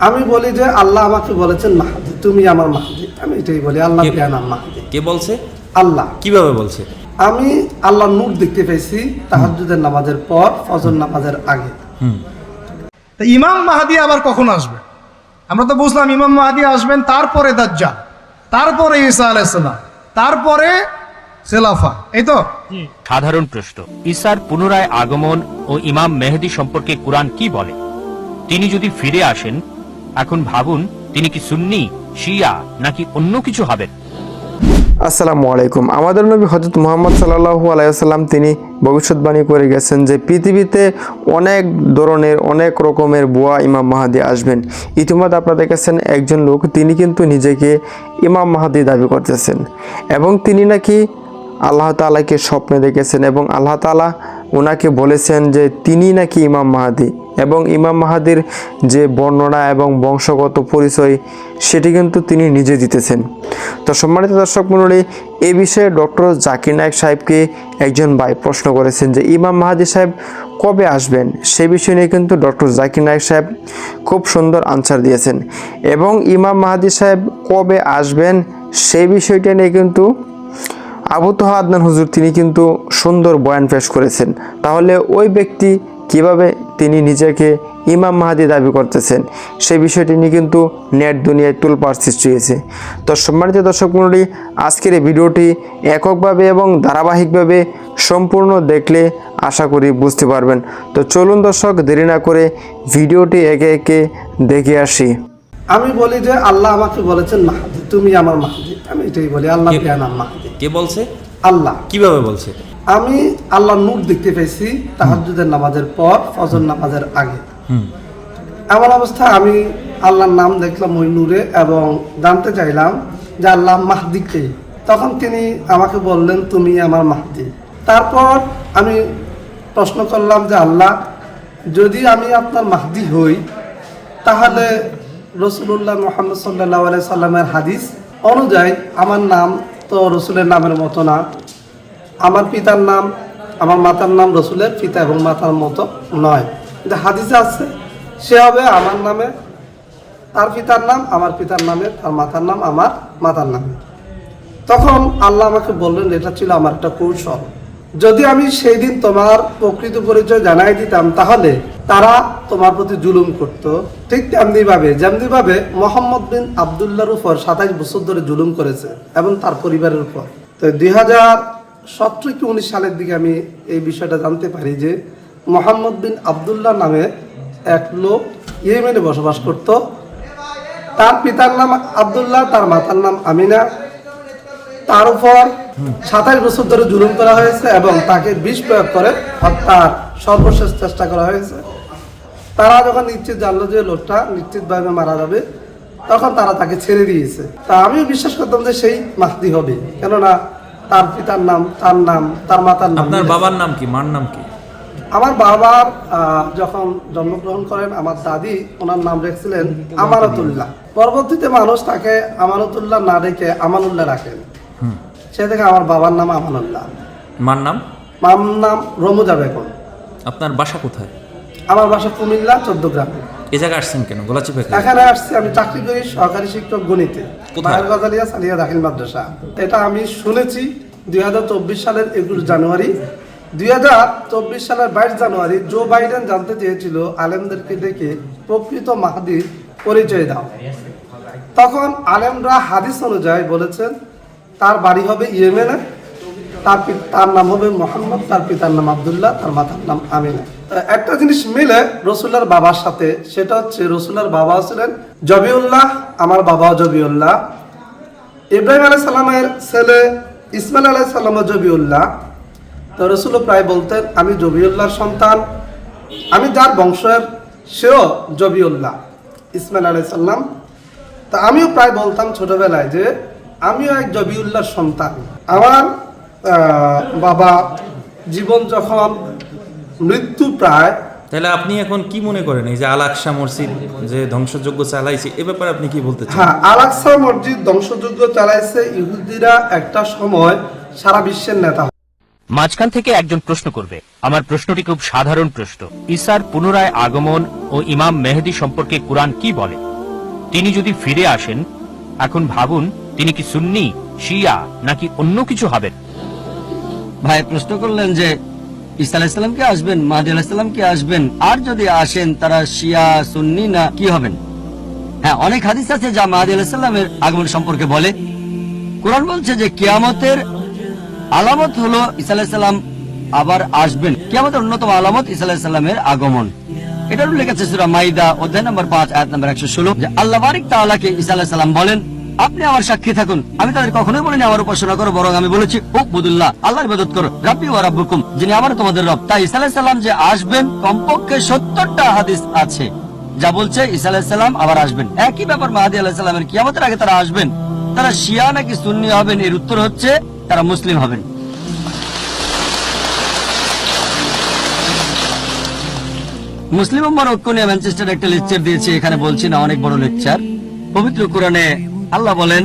আমি বলি যে আল্লাহ আমাকে বলেছেন মাহাদি তুমি আমার মাহাদি। আমি এটাই বলি আল্লাহ কে- জ্ঞান মাহাদি। কে বলছে? আল্লাহ। কীভাবে বলছে? আমি আল্লাহ নূর দেখতে পেয়েছি তাহাজ্জুদের নামাজের পর ফজর নামাজের আগে। তা ইমাম মাহাদি আবার কখন আসবে? আমরা তো বুঝলাম ইমাম মাহাদি আসবেন তারপরে দাজ্জাল তারপরে ঈসা আলাইসাল্লাম তারপরে সেলাফা। এই তো? সাধারণ প্রশ্ন ঈসার পুনরায় আগমন ও ইমাম মেহেদি সম্পর্কে কোরআন কি বলে? তিনি যদি ফিরে আসেন এখন ভাবুন, তিনি কি সুন্নি, শিয়া, নাকি অন্য কিছু হবেন? আসসালামু আলাইকুম। আমাদের নবী হজরত মোহাম্মদ সাল্লাহু আলাইসাল্লাম তিনি ভবিষ্যৎবাণী করে গেছেন যে পৃথিবীতে অনেক ধরনের, অনেক রকমের বুয়া ইমাম মাহাদি আসবেন। ইতিমধ্যে আপনারা দেখেছেন একজন লোক, তিনি কিন্তু নিজেকে ইমাম মাহাদি দাবি করতেছেন। এবং তিনি নাকি আল্লাহ তালাকে স্বপ্নে দেখেছেন এবং আল্লাহ তালা ওনাকে বলেছেন যে তিনি নাকি ইমাম মাহাদি এবং ইমাম মাহাদির যে বর্ণনা এবং বংশগত পরিচয়, সেটি কিন্তু তিনি নিজে দিতেছেন। তো সম্মানিত দর্শক মণ্ডলী, এ বিষয়ে ডক্টর জাকির নায়ক সাহেবকে একজন ভাই প্রশ্ন করেছেন যে, ইমাম মাহাদি সাহেব কবে আসবেন? সে বিষয় নিয়ে কিন্তু ডক্টর জাকির নায়ক সাহেব খুব সুন্দর আনসার দিয়েছেন। এবং ইমাম মাহাদি সাহেব কবে আসবেন সেই বিষয়টা নিয়ে কিন্তু আবু তোহা আদনান হুজুর, তিনি কিন্তু সুন্দর বয়ান পেশ করেছেন। তাহলে ওই ব্যক্তি কীভাবে তিনি নিজেকে ইমাম মাহাদি দাবি করতেছেন সেই বিষয়টি নিয়ে কিন্তু নেট দুনিয়ায় তুলপার সৃষ্টি হয়েছে। তো সম্মানিত দর্শক মণ্ডলী, আজকের এই ভিডিওটি এককভাবে এবং ধারাবাহিকভাবে সম্পূর্ণ দেখলে আশা করি বুঝতে পারবেন। তো চলুন দর্শক, দেরি না করে ভিডিওটি একে একে দেখে আসি। আমি বলি যে আল্লাহ আমাকে বলেছেন মাহাদি তুমি আমার মাহাদি। আমি এটাই বলি আল্লাহ কে- মাহাদি। কে বলছে? আল্লাহ। কীভাবে বলছে? আমি আল্লাহ নূর দেখতে পেয়েছি তাহাজ্জুদের নামাজের পর ফজর নামাজের আগে। এমন অবস্থায় আমি আল্লাহর নাম দেখলাম ওই নূরে এবং জানতে চাইলাম যে আল্লাহ মাহদি কে। তখন তিনি আমাকে বললেন তুমি আমার মাহদি। তারপর আমি প্রশ্ন করলাম যে আল্লাহ যদি আমি আপনার মাহদি হই তাহলে রসুল্লাহ মোহাম্মদ সাল্লাহ আলাই সাল্লামের হাদিস অনুযায়ী আমার নাম তো রসুলের নামের মতো না। আমার পিতার নাম, আমার মাতার নাম রসুলের পিতা এবং মাতার মতো নয়। কিন্তু হাদিসে আছে, সে হবে আমার নামে, তার পিতার নাম, আমার পিতার নামে, তার মাতার নাম, আমার মাতার নামে। তখন আল্লাহ আমাকে বললেন, এটা ছিল আমার একটা কৌশল। যদি আমি সেই দিন তোমার প্রকৃত পরিচয় জানাই দিতাম, তাহলে তারা তোমার প্রতি জুলুম করত। ঠিক তেমনি ভাবে যেমনি ভাবে মোহাম্মদ বিন আবদুল্লাহর উপর সাতাইশ বছর ধরে জুলুম করেছে এবং তার পরিবারের উপর। তো দুই হাজার সতেরো কি উনিশ সালের দিকে আমি এই বিষয়টা জানতে পারি যে, মোহাম্মদ বিন আবদুল্লাহ নামে এক লোক ইয়েমেনে বসবাস করত। তার পিতার নাম আবদুল্লাহ, তার মাতার নাম আমিনা। তার উপর সাতাশ বছর ধরে জুলুম করা হয়েছে এবং তাকে বিষ প্রয়োগ করে হত্যার সর্বশেষ চেষ্টা করা হয়েছে। তারা যখন নিশ্চিত জানলো যে লোকটা নিশ্চিতভাবে মারা যাবে তখন তারা তাকে ছেড়ে দিয়েছে। তা আমিও বিশ্বাস করতাম যে সেই মাহদি হবে। কেননা তার পিতার নাম তার নাম তার মাতার নাম আপনার বাবার নাম কি? মার নাম কি? আমার বাবার যখন জন্মগ্রহণ করেন আমার দাদি ওনার নাম রেখেছিলেন আমানতুল্লাহ। পরবর্তীতে মানুষ তাকে আমানতুল্লাহ না রেখে আমানুল্লাহ রাখেন। সে থেকে আমার বাবার নাম আমানুল্লাহ। মার নাম? মার নাম রমুজা বেগম। আপনার বাসা কোথায়? আমার বাসা কুমিল্লা চোদ্দ গ্রামে। এ জায়গায় আসছেন কেন? গোলাচিপা? এখানে আসছি আমি চাকরি করি সহকারী শিক্ষক গণিতে? গজালিয়া সালিয়া দাখিল মাদ্রাসা। এটা আমি শুনেছি দুই হাজার চব্বিশ সালের একুশ জানুয়ারি। দুই হাজার চব্বিশ সালের বাইশ জানুয়ারি জো বাইডেন জানতে চেয়েছিল আলেমদেরকে ডেকে প্রকৃত মাহাদির পরিচয় দাও। তখন আলেমরা হাদিস অনুযায়ী বলেছেন তার বাড়ি হবে ইয়েমেনে। তার তার নাম হবে মোহাম্মদ, তার পিতার নাম আবদুল্লাহ, তার মাতার নাম আমিনা। একটা জিনিস মিলে রসুল্লার বাবার সাথে, সেটা হচ্ছে রসুল্লার বাবা ছিলেন জবিউল্লাহ, আমার বাবাও জবিউল্লাহ। ইব্রাহিম আলাই সাল্লামের ছেলে ইসমাইল আলাই সাল্লাম জবিউল্লাহ। তো রসুল প্রায় বলতেন, আমি জবিউল্লাহর সন্তান, আমি যার বংশের, সেও জবিউল্লাহ, ইসমাইল আলাই সাল্লাম তা আমিও প্রায় বলতাম ছোটবেলায় যে আমিও এক জবিউল্লাহর সন্তান। আমার আহ, বাবা জীবন যখন মৃত্যু প্রায় তাহলে আপনি এখন কি মনে করেন? এই যে আল আকসা মসজিদ যে ধ্বংসযোগ্য চালাইছে এ ব্যাপারে আপনি কি বলতে চান? হ্যাঁ আলাক্সা মসজিদ ধ্বংসযজ্ঞ চালাইছে ইহুদিরা একটা সময় সারা বিশ্বের নেতা। মাঝখান থেকে একজন প্রশ্ন করবে। আমার প্রশ্নটি খুব সাধারণ প্রশ্ন। ঈসার পুনরায় আগমন ও ইমাম মেহেদি সম্পর্কে কোরআন কি বলে? তিনি যদি ফিরে আসেন এখন ভাবুন তিনি কি সুন্নি, শিয়া, নাকি অন্য কিছু হবেন? ভাই, প্রশ্ন করলেন যে আলাইসাল্লাম কি আসবেন, মাহাদি কি আসবেন? আর যদি আসেন, তারা শিয়া, সুন্নি না, কি হবেন? হ্যাঁ অনেক হাদিস আছে যা মাহাদি আলাইসাল্লামের আগমন সম্পর্কে বলে। কোরআন বলছে যে, কিয়ামতের আলামত হলো আলাইসাল্লাম আবার আসবেন। কিয়ামতের অন্যতম আলামত আলাইসাল্লামের আগমন। এটা উল্লেখ আছে সুরা মাইদা, অধ্যায় নম্বর পাঁচ, আয়াত নম্বর একশো ষোলো আল্লাহ বারিক তাআলাকে ঈসা আলাইসাল্লাম বলেন আপনি আমার সাক্ষী থাকুন। আমি তাদের কখনোই বলিনি আমার উপাসনা করো, বরং আমি বলেছি, ও বুদুল্লাহ আল্লাহর ইবাদত করো। রাব্বি ওয়া রাব্বুকুম, যিনি আমার তোমাদের রব। তাই আলাইহিস সালাম যে আসবেন, কমপক্ষে সত্তরটা হাদিস আছে। যা বলছে ঈসা আলাইহিস সালাম আবার আসবেন। একই ব্যাপার মাহাদি আলাইহিস সালামের কিয়ামতের আগে তারা আসবেন। তারা শিয়া নাকি সুন্নি হবেন? এর উত্তর হচ্ছে, তারা মুসলিম হবেন। মুসলিম ম্যানচেস্টার একটা লেকচার দিয়েছে, এখানে বলছি না, অনেক বড় লেকচার। পবিত্র কোরআনে আল্লাহ বলেন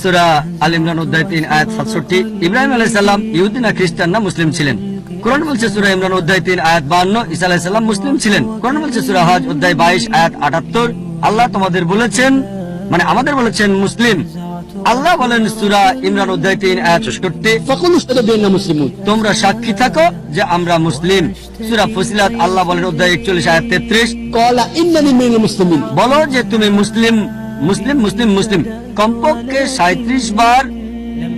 সুরা আল ইমরান অধ্যায় তিন আয়াত সাতষট্টি ইব্রাহিম আলাইহিস সালাম ইহুদি না খ্রিস্টান না মুসলিম ছিলেন। কোরআন বলছে সুরা ইমরান অধ্যায় তিন আয়াত বান্ন ইসা আলাইহিস সালাম মুসলিম ছিলেন। কোরআন বলছে সুরা হজ অধ্যায় বাইশ আয়াত আটাত্তর আল্লাহ তোমাদের বলেছেন মানে আমাদের বলেছেন মুসলিম। আল্লাহ বলেন সুরা ইমরান অধ্যায় তিন আয়াত চৌষট্টি তোমরা সাক্ষী থাকো যে আমরা মুসলিম। সুরা ফসিলাত আল্লাহ বলেন অধ্যায় একচল্লিশ আয়াত তেত্রিশ। বলো যে তুমি মুসলিম। মুসলিম মুসলিম মুসলিম। কমপক্ষে সাঁত্রিশ বার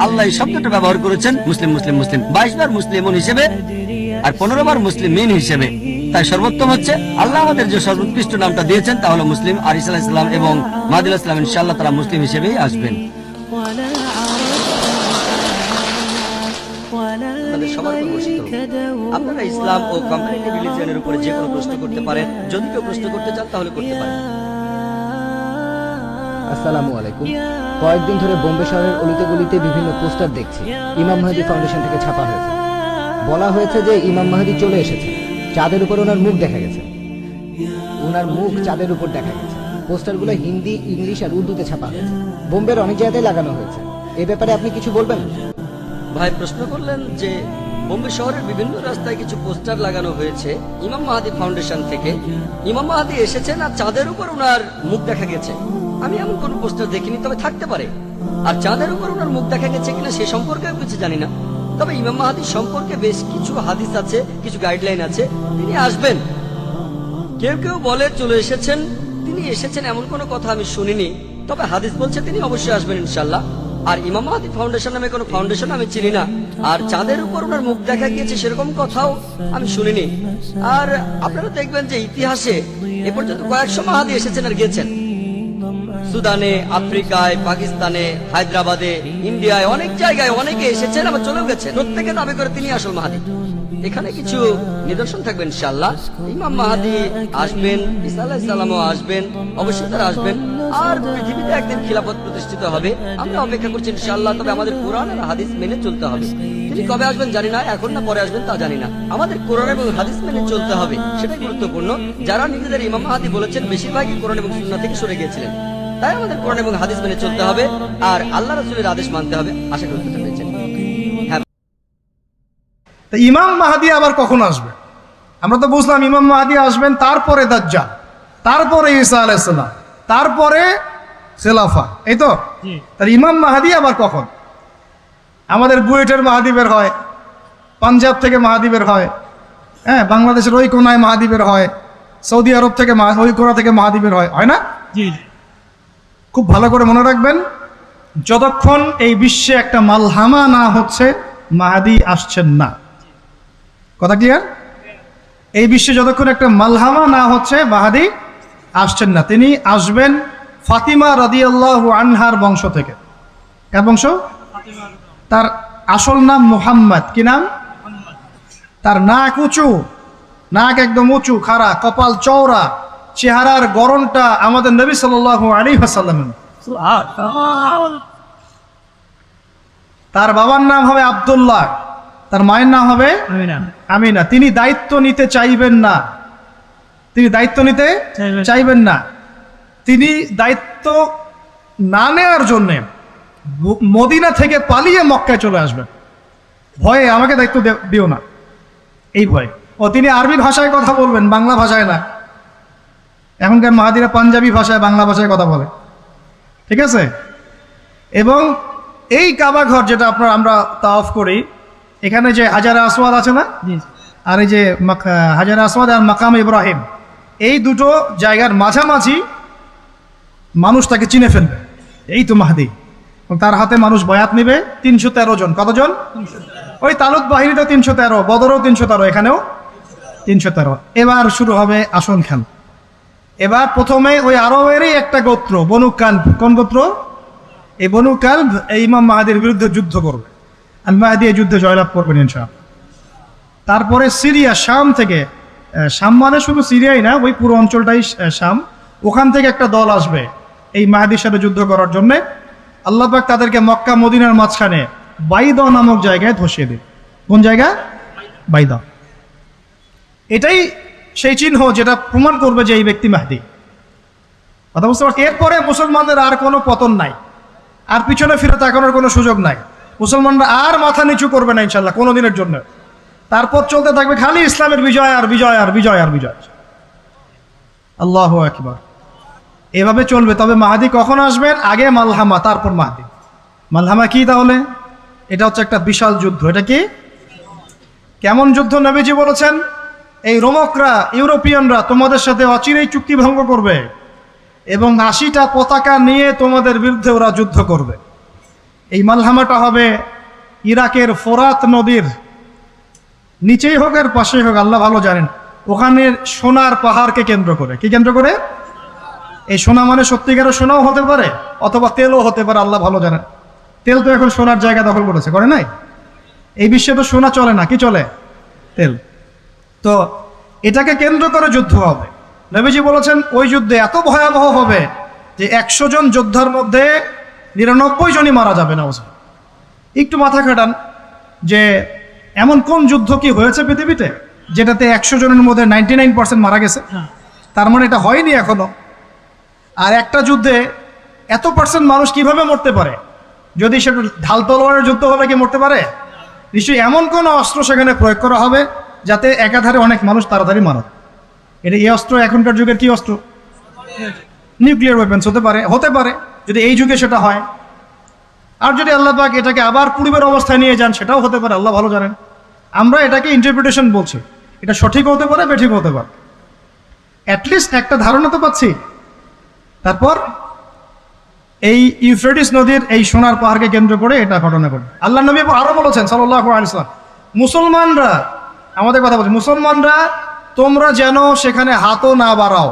আল্লাহ এই শব্দটা ব্যবহার করেছেন, মুসলিম মুসলিম মুসলিম। বাইশ বার মুসলিম হিসেবে আর পনেরো বার মুসলিম মিন হিসেবে। তাই সর্বোত্তম হচ্ছে, আল্লাহ আমাদের যে সর্বোৎকৃষ্ট নামটা দিয়েছেন, তা হলো মুসলিম। আর ইসা ইসলাম এবং মাদিল ইসলাম ইনশাল্লাহ তারা মুসলিম হিসেবেই আসবেন। আপনারা ইসলাম ও কম্পারেটিভ রিলিজিয়নের উপরে যে কোনো প্রশ্ন করতে পারেন। যদি কেউ প্রশ্ন করতে চান, তাহলে করতে পারেন। আসসালামু আলাইকুম। কয়েকদিন ধরে বোম্বে শহরের অলিতে গলিতে বিভিন্ন পোস্টার দেখছি। ইমাম মাহাদি ফাউন্ডেশন থেকে ছাপা হয়েছে। বলা হয়েছে যে ইমাম মাহাদি চলে এসেছে। চাঁদের উপর ওনার মুখ দেখা গেছে। ওনার মুখ চাঁদের উপর দেখা গেছে। পোস্টারগুলো হিন্দি, ইংলিশ আর উর্দুতে ছাপা হয়েছে। বোম্বের অনেক জায়গায় লাগানো হয়েছে। এ ব্যাপারে আপনি কিছু বলবেন? ভাই, প্রশ্ন করলেন যে বোম্বে শহরের বিভিন্ন রাস্তায় কিছু পোস্টার লাগানো হয়েছে ইমাম মাহাদি ফাউন্ডেশন থেকে। ইমাম মাহাদি এসেছেন আর চাঁদের উপর ওনার মুখ দেখা গেছে। আমি এমন কোনো প্রশ্ন দেখিনি, তবে থাকতে পারে। আর চাঁদের উপর ওনার মুখ দেখা গেছে কিনা সে সম্পর্কে আমি কিছু জানি না। তবে ইমাম মাহাদি সম্পর্কে বেশ কিছু হাদিস আছে, কিছু গাইডলাইন আছে। তিনি আসবেন। কেউ কেউ বলে চলে এসেছেন। তিনি এসেছেন এমন কোনো কথা আমি শুনিনি। তবে হাদিস বলছে তিনি অবশ্যই আসবেন ইনশাল্লাহ আর ইমাম মাহাদি ফাউন্ডেশন নামে কোনো ফাউন্ডেশন আমি চিনি না। আর চাঁদের উপর ওনার মুখ দেখা গিয়েছে সেরকম কথাও আমি শুনিনি। আর আপনারা দেখবেন যে ইতিহাসে এ পর্যন্ত কয়েকশো মাহাদি এসেছেন আর গিয়েছেন। সুদানে, আফ্রিকায়, পাকিস্তানে, হায়দ্রাবাদে, ইন্ডিয়ায় অনেক জায়গায় অনেকে এসেছেন, আবার চলেও গেছেন। প্রত্যেকে দাবি করে তিনি আসল মাহাদি। এখানে কিছু নিদর্শন থাকবেন ইনশাল্লাহ ইমাম মাহাদি আসবেন ইসা আলাইসাল্লামও আসবেন, অবশ্যই তারা আসবেন। আর পৃথিবীতে একদিন খিলাফত প্রতিষ্ঠিত হবে। আমরা অপেক্ষা করছি ইনশাল্লাহ তবে আমাদের কোরআন আর হাদিস মেনে চলতে হবে। তিনি কবে আসবেন জানি না, এখন না পরে আসবেন তা জানি না। আমাদের কোরআন এবং হাদিস মেনে চলতে হবে, সেটাই গুরুত্বপূর্ণ। যারা নিজেদের ইমাম মাহাদি বলেছেন, বেশিরভাগই কোরআন এবং সুন্নাহ থেকে সরে গিয়েছিলেন। তাই আমাদের কোরআন এবং হাদিস মেনে চলতে হবে আর আল্লাহ রাসূলের আদেশ মানতে হবে। আশা করি উত্তরটা পেয়েছেন হ্যাঁ। তা ইমাম মাহাদি আবার কখন আসবে? আমরা তো বুঝলাম ইমাম মাহাদি আসবেন তারপরে দাজ্জাল তারপরে ঈসা আলাইসাল্লাম তারপরে সেলাফা এই তো? তাহলে ইমাম মাহাদি আবার কখন? আমাদের বুয়েটের মাহাদি বের হয় পাঞ্জাব থেকে মাহাদি বের হয় হ্যাঁ বাংলাদেশের ওই কোনায় মাহাদি বের হয় সৌদি আরব থেকে ওই কোনা থেকে মাহাদি বের হয় হয় না? খুব ভালো করে মনে রাখবেন, যতক্ষণ এই বিশ্বে একটা মালহামা না হচ্ছে, মাহাদি আসছেন না। কথা ক্লিয়ার এই বিশ্বে যতক্ষণ একটা মালহামা না হচ্ছে, মাহাদি আসছেন না। তিনি আসবেন ফাতিমা রাদিয়াল্লাহু আনহার বংশ থেকে। কার বংশ? তার আসল নাম মুহাম্মদ। কি নাম? তার নাক উঁচু, নাক একদম উঁচু, খাড়া, কপাল চওড়া। চেহারার গরমটা আমাদের নবী সাল্লাল্লাহু আলাইহি ওয়াসাল্লামের। তার বাবার নাম হবে আব্দুল্লাহ তার মায়ের নাম হবে আমিনা। তিনি দায়িত্ব নিতে চাইবেন না। তিনি দায়িত্ব নিতে চাইবেন। না। তিনি দায়িত্ব না নেওয়ার জন্যে মদিনা থেকে পালিয়ে মক্কায় চলে আসবেন। ভয়ে আমাকে দায়িত্ব দিও না। এই ভয়ে। ও তিনি আরবি ভাষায় কথা বলবেন বাংলা ভাষায় না। এখনকার মাহাদিরা পাঞ্জাবি ভাষায় বাংলা ভাষায় কথা বলে। ঠিক আছে? এবং এই কাবা ঘর যেটা আপনার আমরা তা অফ করি এখানে যে হাজার আসওয়াদ আছে না? আর এই যে হাজারা আসওয়াদ আর মাকাম ইব্রাহিম এই দুটো জায়গার মাঝামাঝি মানুষ তাকে চিনে ফেলবে। এই তো মাহাদি তার হাতে মানুষ বয়াত নেবে তিনশো তেরো জন। কতজন? ওই তালুক বাহিনীতে তিনশো তেরো বদরও তিনশো তেরো এখানেও তিনশো তেরো। এবার শুরু হবে আসন খেল। এবার প্রথমে ওই আরবেরই একটা গোত্র বনুকাল কোন গোত্র? এই বনুকাল এই ইমাম মাহাদির বিরুদ্ধে যুদ্ধ করবে। আর মাহাদি এই যুদ্ধে জয়লাভ করবেন ইনশাআল্লাহ। তারপরে সিরিয়া, শাম থেকে শাম মানে শুধু সিরিয়াই না, ওই পুরো অঞ্চলটাই শাম। ওখান থেকে একটা দল আসবে এই মাহাদির সাথে যুদ্ধ করার জন্যে। আল্লাহ পাক তাদেরকে মক্কা, মদিনার মাঝখানে বাইদ নামক জায়গায় ধসিয়ে দেবে। কোন জায়গা? বাইদা। এটাই সেই চিহ্ন যেটা প্রমাণ করবে যে এই ব্যক্তি মাহদি। কথা বুঝতে পারছি এরপরে মুসলমানদের আর কোনো পতন নাই। আর পিছনে ফিরে তাকানোর কোনো সুযোগ নাই। মুসলমানরা আর মাথা নিচু করবে না ইনশাল্লাহ কোনো দিনের জন্য। তারপর চলতে থাকবে খালি ইসলামের বিজয় আর বিজয় আর বিজয় আর বিজয়। আল্লাহ একবার এভাবে চলবে। তবে মাহাদি কখন আসবেন আগে মালহামা, তারপর মাহাদি। মালহামা কি তাহলে? এটা হচ্ছে একটা বিশাল যুদ্ধ। এটা কি? কেমন যুদ্ধ নবীজি বলেছেন? এই রোমকরা, ইউরোপিয়ানরা তোমাদের সাথে অচিরেই চুক্তি ভঙ্গ করবে এবং আশিটা পতাকা নিয়ে তোমাদের বিরুদ্ধে ওরা যুদ্ধ করবে। এই মালহামাটা হবে ইরাকের ফোরাত নদীর নিচেই হোক আর পাশেই হোক, আল্লাহ ভালো জানেন। ওখানে সোনার পাহাড়কে কেন্দ্র করে। কি কেন্দ্র করে? এই সোনা মানে সত্যিকারের সোনাও হতে পারে অথবা তেলও হতে পারে, আল্লাহ ভালো জানেন। তেল তো এখন সোনার জায়গা দখল করেছে, করে নাই? এই বিশ্বে তো সোনা চলে না, কি চলে? তেল। তো এটাকে কেন্দ্র করে যুদ্ধ হবে। নবীজি বলেছেন ওই যুদ্ধে এত ভয়াবহ হবে যে একশো জন যোদ্ধার মধ্যে নিরানব্বই জনই মারা যাবে না একটু মাথা খাটান যে এমন কোন যুদ্ধ কি হয়েছে পৃথিবীতে যেটাতে একশো জনের মধ্যে নাইনটি নাইন পার্সেন্ট মারা গেছে? তার মানে এটা হয়নি এখনও। আর একটা যুদ্ধে এত পার্সেন্ট মানুষ কীভাবে মরতে পারে? যদি সেটা ঢাল তলোয়ারের যুদ্ধ হলে কি মরতে পারে? নিশ্চয়ই এমন কোনো অস্ত্র সেখানে প্রয়োগ করা হবে যাতে একাধারে অনেক মানুষ তাড়াতাড়ি মারা এটা এই অস্ত্র, এখনকার যুগের কি অস্ত্র? নিউক্লিয়ার ওয়েপেন্স হতে পারে হতে পারে। যদি এই যুগে সেটা হয়, আর যদি আল্লাহ পাক এটাকে আবার পূর্বের অবস্থায় নিয়ে যান, সেটাও হতে পারে, আল্লাহ ভালো জানেন। আমরা এটাকে ইন্টারপ্রিটেশন বলছি। এটা সঠিক হতে পারে বেঠিক হতে পারে। অ্যাটলিস্ট একটা ধারণা তো পাচ্ছি। তারপর এই ইউফ্রেটিস নদীর এই সোনার পাহাড়কে কেন্দ্র করে এটা ঘটনা ঘটে আল্লাহ নবী আরও বলেছেন সাল্লাহ আলিয়াল্লাম মুসলমানরা আমাদের কথা বলছি। মুসলমানরা, তোমরা যেন সেখানে হাতও না বাড়াও।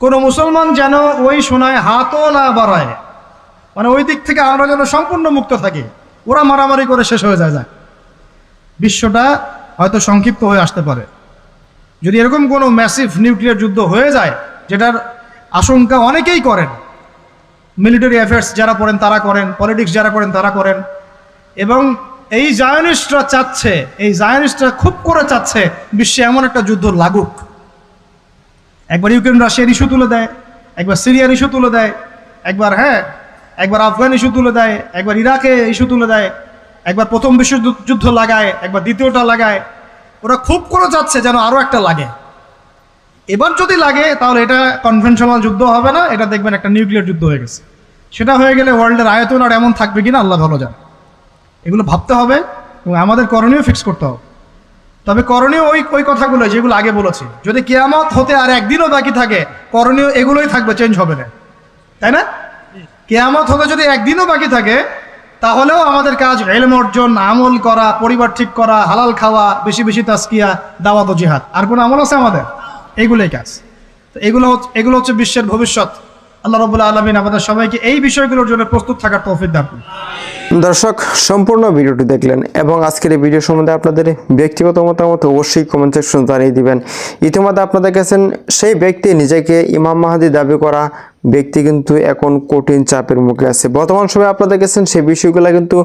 কোনো মুসলমান যেন ওই সোনায় হাতও না বাড়ায়। মানে ওই দিক থেকে আমরা যেন সম্পূর্ণ মুক্ত থাকি। ওরা মারামারি করে শেষ হয়ে যায় যায় বিশ্বটা হয়তো সংক্ষিপ্ত হয়ে আসতে পারে। যদি এরকম কোনো ম্যাসিভ নিউক্লিয়ার যুদ্ধ হয়ে যায়, যেটার আশঙ্কা অনেকেই করেন মিলিটারি অ্যাফেয়ার্স যারা করেন তারা করেন পলিটিক্স যারা করেন তারা করেন, এবং এই জায়নিস্টরা চাচ্ছে, এই জায়নিস্টরা খুব করে চাচ্ছে বিশ্বে এমন একটা যুদ্ধ লাগুক। একবার ইউক্রেন রাশিয়ার ইস্যু তুলে দেয়, একবার সিরিয়ার ইস্যু তুলে দেয়, একবার হ্যাঁ একবার আফগান ইস্যু তুলে দেয়, একবার ইরাকে ইস্যু তুলে দেয়, একবার প্রথম বিশ্বযুদ্ধ লাগায়, একবার দ্বিতীয়টা লাগায়। ওরা খুব করে চাচ্ছে যেন আরও একটা লাগে। এবার যদি লাগে, তাহলে এটা কনভেনশনাল যুদ্ধ হবে না, এটা দেখবেন একটা নিউক্লিয়ার যুদ্ধ হয়ে গেছে। সেটা হয়ে গেলে ওয়ার্ল্ডের আয়তন আর এমন থাকবে কিনা, আল্লাহ ভালো জানে। এগুলো ভাবতে হবে এবং আমাদের করণীয় ফিক্স করতে হবে। তবে করণীয় ওই ওই কথাগুলো যেগুলো আগে বলেছি, যদি কেয়ামত হতে আর একদিনও বাকি থাকে, করণীয় এগুলোই থাকবে চেঞ্জ হবে না। তাই না? কেয়ামত হতে যদি একদিনও বাকি থাকে, তাহলেও আমাদের কাজ এলম অর্জন, আমল করা, পরিবার ঠিক করা, হালাল খাওয়া, বেশি বেশি তাস্কিয়া দাওয়াত জিহাদ। আর কোনো আমল আছে আমাদের? এইগুলোই কাজ। তো এগুলো এগুলো হচ্ছে বিশ্বের ভবিষ্যৎ। আল্লাহ রবুল্লা আলমিন আমাদের সবাইকে এই বিষয়গুলোর জন্য প্রস্তুত থাকার তৌফিক দান। দর্শক, সম্পূর্ণ ভিডিওটি দেখলেন এবং আজকের এই ভিডিও সম্বন্ধে আপনাদের ব্যক্তিগত মতামত অবশ্যই কমেন্ট সেকশন জানিয়ে দিবেন ইতিমধ্যে আপনাদের কাছে সেই ব্যক্তি নিজেকে ইমাম মাহাদি দাবি করা ব্যক্তি কিন্তু এখন কঠিন চাপের মুখে আছে। বর্তমান সময়ে আপনাদের কাছে সেই বিষয়গুলো কিন্তু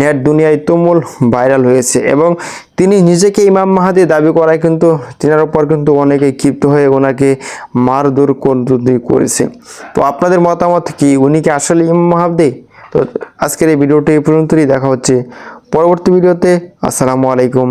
নেট দুনিয়ায় তুমুল ভাইরাল হয়েছে এবং তিনি নিজেকে ইমাম মাহাদি দাবি করায় কিন্তু তিনার উপর কিন্তু অনেকে ক্ষিপ্ত হয়ে ওনাকে মারধর করেছে। তো আপনাদের মতামত কি? উনি কি আসলে ইমাম মাহাদি? তো আজকের এই ভিডিওটি এই পর্যন্তই। দেখা হচ্ছে পরবর্তী ভিডিওতে। আসসালামু আলাইকুম।